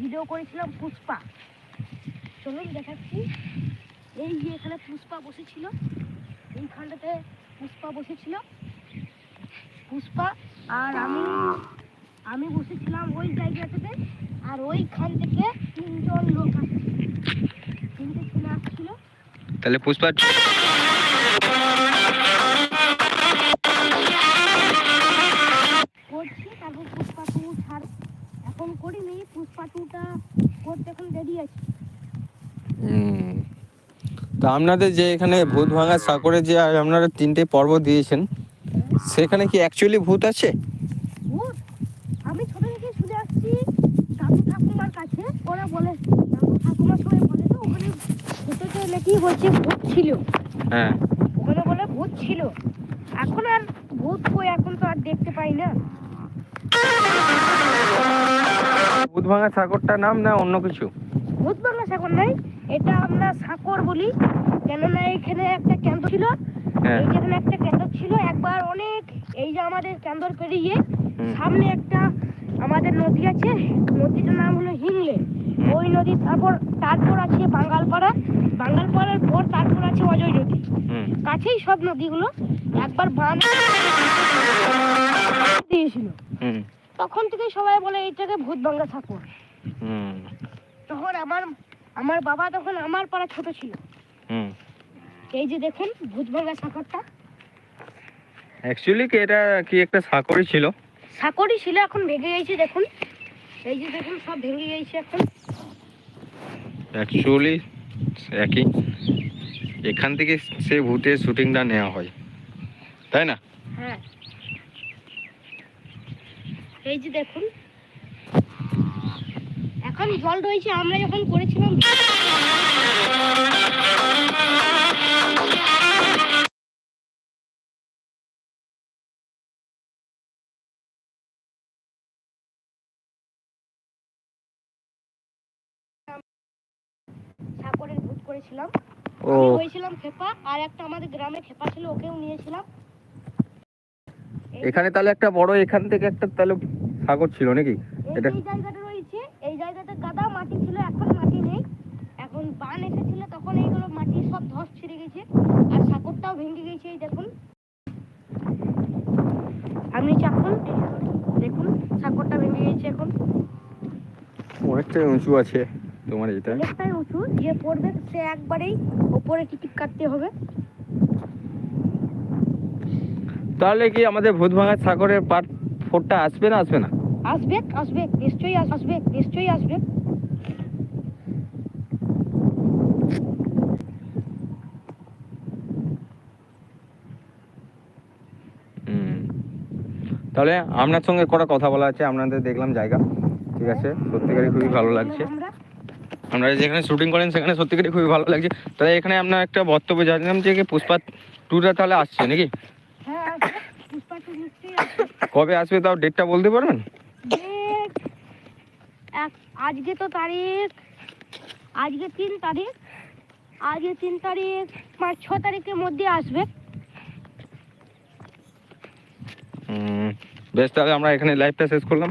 Video করেছিলাম পুষ্পা। চলুন দেখাচ্ছি। এই যে এখানে পুষ্পা বসেছিল এইখানটাতে পুষ্পা বসেছিল। পুষ্পা আর আমি আমি বসেছিলাম ওই জায়গাটাতে আর ওইখান থেকে তিনজন লোক আসছে তিনটে ছেলে আসছিল। তাহলে পুষ্পা করিনি পুষ্পা টুটা করতে এখন রেডি আছি। তো আপনাদের যে এখানে ভূত ভাঙা সাগরে যে আর আপনারা তিনটে পর্ব দিয়েছেন সেখানে কি অ্যাকচুয়ালি ভূত আছে? ভূত? আমি ছোট থেকে শুনে আসছি কাকু ঠাকুমার কাছে ওরা বলে কাকু ঠাকুমার সবাই বলে তো ওখানে ভূতেতে নাকি বলছে ভূত ছিল। হ্যাঁ। ওখানে বলে ভূত ছিল। এখন আর ভূত কই এখন তো আর দেখতে পাই না। ভূত ভাঙা সাগরটার নাম না অন্য কিছু? ভূত বাংলা সাগর নাই এটা আমরা সাকর বলি। কেননা এখানে একটা কেন্দ্র ছিল। হ্যাঁ। এই যেখানে একটা কেন্দ্র ছিল একবার অনেক এই যে আমাদের কেন্দ্র পেরিয়ে সামনে একটা আমাদের নদী আছে নদীটার নাম হলো হিংলে। ওই নদী তারপর তারপর আছে বাঙ্গালপাড়া। বাঙ্গালপাড়ার পর তারপর আছে অজয় নদী। হুম। কাছেই সব নদীগুলো। একবার বান দিয়েছিল। হুম। তখন থেকে সবাই বলে এইটাকে ভূত বাংলা ঠাকুর। হুম। তখন আমার আমার বাবা তখন আমার পাড়া ছোট ছিল। হুম। এই যে দেখুন ভূত বাংলা ঠাকুরটা। অ্যাকচুয়ালি কি এটা কি একটা সাগরই ছিল? সাকরি ছিল এখন ভেঙে গেছে দেখুন। এই যে দেখুন সব ভেঙে গেছে এখন। অ্যাকচুয়ালি একই। এখান থেকে সেই ভূতের শুটিংটা নেওয়া হয়। তাই না? হ্যাঁ। এই যে দেখুন। এখন জল রয়েছে আমরা যখন করেছিলাম সাকরের ভূত করেছিলাম। আমি হয়েছিলাম খেপা আর একটা আমাদের গ্রামে খেপা ছিল ওকেও নিয়েছিলাম। এখানে তাহলে একটা বড় এখান থেকে একটা তাহলে সাগর ছিল নাকি? এই এটা যে জায়গাটা রয়েছে। এই জায়গাটা গাদা মাটি ছিল এখন মাটি নেই। এখন বান এসেছিল তখন এইগুলো মাটি সব ধস ছিঁড়ে গেছে আর সাকরটাও ভেঙে গেছে এই দেখুন। আপনি চাপুন দেখুন সাকরটা ভেঙে গেছে এখন। অনেকটাই উঁচু আছে তোমার এটা। অনেকটাই উঁচু যে পড়বে সে একবারেই ওপরে টিকিট কাটতে হবে। তাহলে কি আমাদের ভূত ভাঙা সাগরের পার্ট ফোরটা আসবে না আসবে না? আসবে আসবে নিশ্চয়ই আসবে নিশ্চয়ই আসবে। তাহলে আপনার সঙ্গে কটা কথা বলা আছে আপনাদের দেখলাম জায়গা ঠিক আছে? সত্যিকারই খুবই ভালো লাগছে। আপনারা যেখানে শুটিং করেন সেখানে সত্যিকারই খুবই ভালো লাগছে। তাহলে এখানে আপনার একটা বক্তব্য জানলাম যে কি পুষ্পা টুটা তাহলে আসছে নাকি হ্যাঁ আসবে পুষ্পা টু নিশ্চয়ই আসবে কবে আসবে তাও ডেটটা বলতে পারবেন? আজকে তো তারিখ আজকে তিন তারিখ আজকে তিন তারিখ পাঁচ ছ তারিখের মধ্যে আসবে। বেশ তাহলে আমরা এখানে লাইভটা শেষ করলাম।